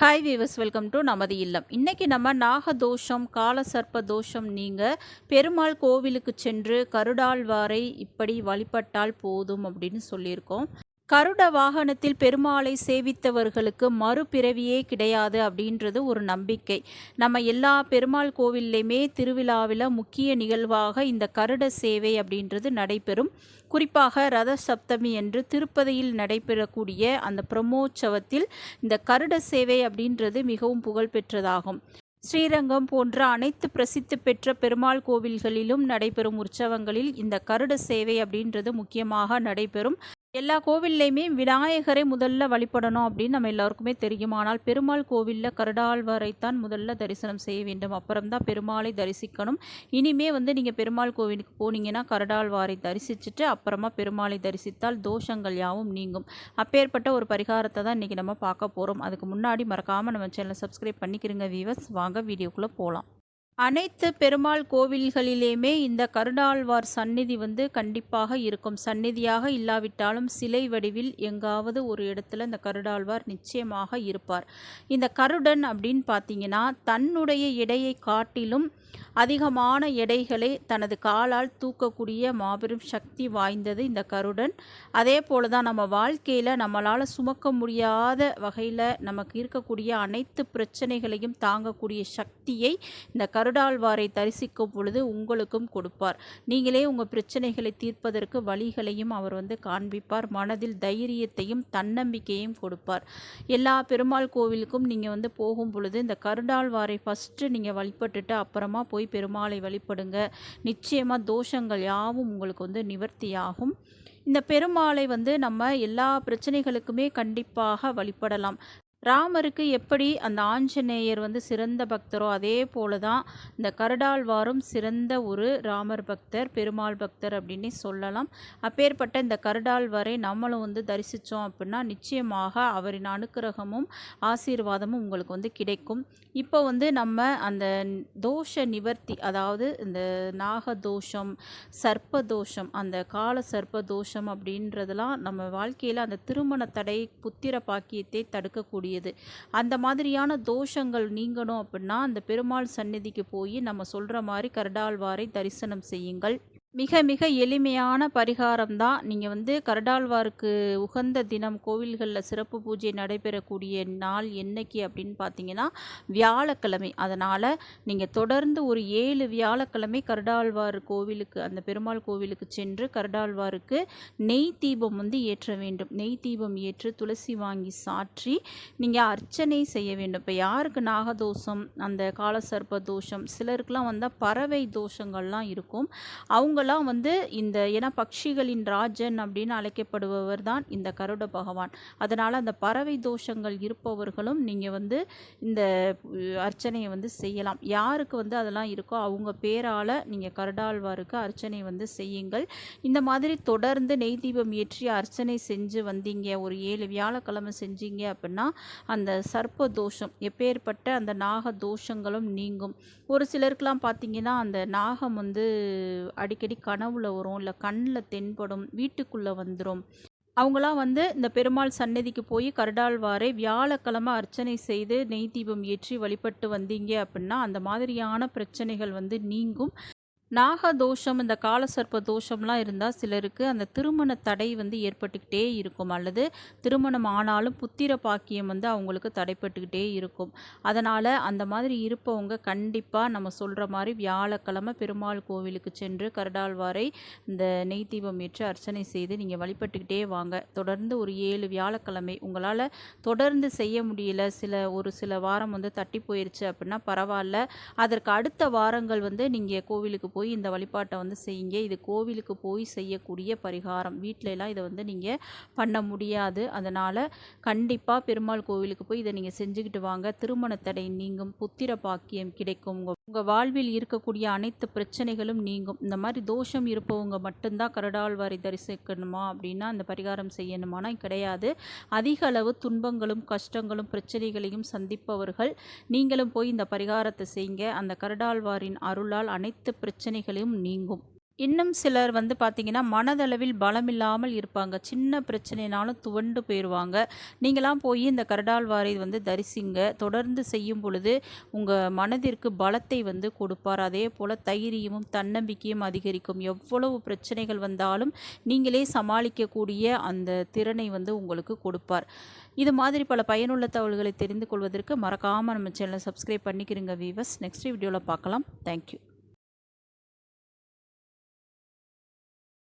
Hi viewers welcome to நமது இல்லம். இன்றைக்கி நம்ம நாகதோஷம் கால சர்ப்ப தோஷம் நீங்கள் பெருமாள் கோவிலுக்கு சென்று கருடாழ்வாரை இப்படி வழிபட்டால் போதும் அப்படின்னு சொல்லியிருக்கோம். கருட வாகனத்தில் பெருமாளை சேவித்தவர்களுக்கு மறுபிறவியே கிடையாது அப்படின்றது ஒரு நம்பிக்கை. நம்ம எல்லா பெருமாள் கோவில்லையுமே திருவிழாவில் முக்கிய நிகழ்வாக இந்த கருட சேவை அப்படின்றது நடைபெறும். குறிப்பாக ரத சப்தமி என்று திருப்பதியில் நடைபெறக்கூடிய அந்த பிரம்மோற்சவத்தில் இந்த கருட சேவை அப்படின்றது மிகவும் புகழ்பெற்றதாகும் ஸ்ரீரங்கம் போன்ற அனைத்து பிரசித்தி பெற்ற பெருமாள் கோவில்களிலும் நடைபெறும் உற்சவங்களில் இந்த கருட சேவை அப்படின்றது முக்கியமாக நடைபெறும். எல்லா கோவில்லையுமே விநாயகரை முதல்ல வழிபடணும் அப்படின்னு நம்ம எல்லாருக்குமே தெரியும். ஆனால் பெருமாள் கோவிலில் கருடாழ்வாரைத்தான் முதல்ல தரிசனம் செய்ய வேண்டும். அப்புறம் தான் பெருமாளை தரிசிக்கணும். இனிமே வந்து நீங்கள் பெருமாள் கோவிலுக்கு போனீங்கன்னா கருடாழ்வாரை தரிசிச்சுட்டு அப்புறமா பெருமாளை தரிசித்தால் தோஷங்கள் யாவும் நீங்கும். அப்பேற்பட்ட ஒரு பரிகாரத்தை தான் இன்றைக்கி நம்ம பார்க்க போகிறோம் அதுக்கு முன்னாடி மறக்காமல் நம்ம சேனலை சப்ஸ்கிரைப் பண்ணிக்கிறங்க வீவர்ஸ் வாங்க வீடியோக்குள்ளே போகலாம் அனைத்து பெருமாள் கோவில்களிலேயுமே இந்த கருடாழ்வார் சந்நிதி வந்து கண்டிப்பாக இருக்கும். சந்நிதியாக இல்லாவிட்டாலும் சிலை வடிவில் எங்காவது ஒரு இடத்துல இந்த கருடாழ்வார் நிச்சயமாக இருப்பார். இந்த கருடன் அப்படின்னு பார்த்தீங்கன்னா தன்னுடைய எடையை காட்டிலும் அதிகமான எடைகளை தனது காலால் தூக்கக்கூடிய மாபெரும் சக்தி வாய்ந்தது இந்த கருடன். அதே போல தான் நம்ம வாழ்க்கையில் நம்மளால் சுமக்க முடியாத வகையில் நமக்கு இருக்கக்கூடிய அனைத்து பிரச்சனைகளையும் தாங்கக்கூடிய சக்தியை இந்த கருடாழ்வாரை தரிசிக்கும் பொழுது உங்களுக்கும் கொடுப்பார். நீங்களே உங்கள் பிரச்சனைகளை தீர்ப்பதற்கு வழிகளையும் அவர் வந்து காண்பிப்பார். மனதில் தைரியத்தையும் தன்னம்பிக்கையும் கொடுப்பார். எல்லா பெருமாள் கோவிலுக்கும் நீங்கள் வந்து போகும் பொழுது இந்த கருடாழ்வாரை ஃபஸ்ட்டு நீங்கள் வழிபட்டுட்டு அப்புறமா போய் பெருமாளை வழிபடுங்க. நிச்சயமாக தோஷங்கள் யாவும் உங்களுக்கு வந்து நிவர்த்தியாகும். இந்த பெருமாளை வந்து நம்ம எல்லா பிரச்சனைகளுக்குமே கண்டிப்பாக வழிபடலாம். ராமருக்கு எப்படி அந்த ஆஞ்சநேயர் வந்து சிறந்த பக்தரோ அதே போல தான் இந்த கருடாழ்வாரும் சிறந்த ஒரு ராமர் பக்தர் பெருமாள் பக்தர் அப்படின்னு சொல்லலாம். அப்பேற்பட்ட இந்த கருடாழ்வாரை நம்மளும் வந்து தரிசித்தோம் அப்படின்னா நிச்சயமாக அவரின் அனுக்கிரகமும் ஆசீர்வாதமும் உங்களுக்கு வந்து கிடைக்கும். இப்போ வந்து நம்ம அந்த தோஷ நிவர்த்தி அதாவது இந்த நாக தோஷம் சர்ப்ப தோஷம் அந்த கால சர்ப்ப தோஷம் அப்படின்றதெல்லாம் நம்ம வாழ்க்கையில் அந்த திருமண தடை புத்திர பாக்கியத்தை தடுக்கக்கூடிய கூடியது அந்த மாதிரியான தோஷங்கள் நீங்கணும் அப்படின்னா அந்த பெருமாள் சந்நிதிக்கு போய் நம்ம சொல்கிற மாதிரி கரடாழ்வாரை தரிசனம் செய்யுங்கள். மிக மிக எளிமையான பரிகாரம் தான் நீங்கள் வந்து கரடாழ்வாருக்கு உகந்த தினம் கோவில்களில் சிறப்பு பூஜை நடைபெறக்கூடிய நாள் என்னைக்கு அப்படின்னு பார்த்தீங்கன்னா வியாழக்கிழமை. அதனால் நீங்கள் தொடர்ந்து ஒரு ஏழு வியாழக்கிழமை கரடாழ்வார் கோவிலுக்கு அந்த பெருமாள் கோவிலுக்கு சென்று கரடாழ்வாருக்கு நெய் தீபம் வந்து ஏற்ற வேண்டும். நெய் தீபம் ஏற்று துளசி வாங்கி சாற்றி நீங்கள் அர்ச்சனை செய்ய வேண்டும். இப்போ யாருக்கு நாகதோஷம் அந்த காலசர்ப்ப தோஷம் சிலருக்குலாம் வந்தால் பறவை தோஷங்கள்லாம் இருக்கும். அவங்க அவங்களாம் வந்து இந்த ஏன்னா பட்சிகளின் ராஜன் அப்படின்னு அழைக்கப்படுபவர் தான் இந்த கருட பகவான். அதனால் அந்த பறவை தோஷங்கள் இருப்பவர்களும் நீங்கள் வந்து இந்த அர்ச்சனையை வந்து செய்யலாம். யாருக்கு வந்து அதெல்லாம் இருக்கோ அவங்க பேரால் நீங்கள் கருடாழ்வாருக்கு அர்ச்சனை வந்து செய்யுங்கள். இந்த மாதிரி தொடர்ந்து நெய் தீபம் ஏற்றி அர்ச்சனை செஞ்சு வந்தீங்க ஒரு ஏழு வியாழக்கிழமை செஞ்சீங்க அப்படின்னா அந்த சர்ப்ப தோஷம் எப்பேற்பட்ட அந்த நாக தோஷங்களும் நீங்கும். ஒரு சிலருக்கெலாம் பார்த்தீங்கன்னா அந்த நாகம் வந்து அடிக்கடி அடிக்கடி கனவுல வரும் இல்லை கண்ணில் தென்படும் வீட்டுக்குள்ளே வந்துடும் அவங்களாம் வந்து இந்த பெருமாள் சன்னதிக்கு போய் கருடாழ்வாரை வியாழக்கிழமை அர்ச்சனை செய்து நெய் தீபம் ஏற்றி வழிபட்டு வந்தீங்க அப்படின்னா அந்த மாதிரியான பிரச்சனைகள் வந்து நீங்கும். நாகதோஷம் இந்த காலசர்ப்ப தோஷம்லாம் இருந்தால் சிலருக்கு அந்த திருமண தடை வந்து ஏற்பட்டுக்கிட்டே இருக்கும். அல்லது திருமணம் ஆனாலும் புத்திர பாக்கியம் வந்து அவங்களுக்கு தடைப்பட்டுக்கிட்டே இருக்கும். அதனால் அந்த மாதிரி இருப்பவங்க கண்டிப்பாக நம்ம சொல்கிற மாதிரி வியாழக்கிழமை பெருமாள் கோவிலுக்கு சென்று கருடாழ்வாரை இந்த நெய் தீபம் ஏற்று அர்ச்சனை செய்து நீங்கள் வழிபட்டுக்கிட்டே வாங்க. தொடர்ந்து ஒரு ஏழு வியாழக்கிழமை உங்களால் தொடர்ந்து செய்ய முடியல. சில ஒரு சில வாரம் வந்து தட்டி போயிடுச்சு அப்படின்னா பரவாயில்ல. அதற்கு அடுத்த வாரங்கள் வந்து நீங்கள் கோவிலுக்கு போய் இந்த வழிபாட்டை வந்து செய்யுங்க. இது கோவிலுக்கு போய் செய்யக்கூடிய பரிகாரம். வீட்டிலலாம் இதை வந்து நீங்கள் பண்ண முடியாது. அதனால் கண்டிப்பாக பெருமாள் கோவிலுக்கு போய் இதை நீங்கள் செஞ்சுக்கிட்டு வாங்க. திருமண தடை நீங்கும் புத்திர பாக்கியம் கிடைக்கும். உங்கள் வாழ்வில் இருக்கக்கூடிய அனைத்து பிரச்சனைகளும் நீங்கும். இந்த மாதிரி தோஷம் இருப்பவங்க மட்டும்தான் கரடாழ்வாரை தரிசிக்கணுமா அப்படின்னா அந்த பரிகாரம் செய்யணுமானா கிடையாது. அதிக அளவு துன்பங்களும் கஷ்டங்களும் பிரச்சனைகளையும் சந்திப்பவர்கள் நீங்களும் போய் இந்த பரிகாரத்தை செய்யுங்க. அந்த கரடாழ்வாரின் அருளால் அனைத்து பிரச்சனை பிரச்சனைகளையும் நீங்கும். இன்னும் சிலர் வந்து பார்த்திங்கன்னா மனதளவில் பலமில்லாமல் இருப்பாங்க. சின்ன பிரச்சனைனாலும் துவண்டு போயிடுவாங்க நீங்களாம் போய் இந்த கரடால்வாரை வந்து தரிசிங்க. தொடர்ந்து செய்யும் பொழுது உங்கள் மனதிற்கு பலத்தை வந்து கொடுப்பார். அதே போல் தைரியமும் தன்னம்பிக்கையும் அதிகரிக்கும். எவ்வளவு பிரச்சனைகள் வந்தாலும் நீங்களே சமாளிக்கக்கூடிய அந்த திறனை வந்து உங்களுக்கு கொடுப்பார். இது மாதிரி பல பயனுள்ள தகவல்களை தெரிந்து கொள்வதற்கு மறக்காமல் நம்ம சேனலை சப்ஸ்கிரைப் பண்ணிக்கிறங்க வீவர்ஸ் நெக்ஸ்ட் வீடியோவில் பார்க்கலாம். தேங்க்யூ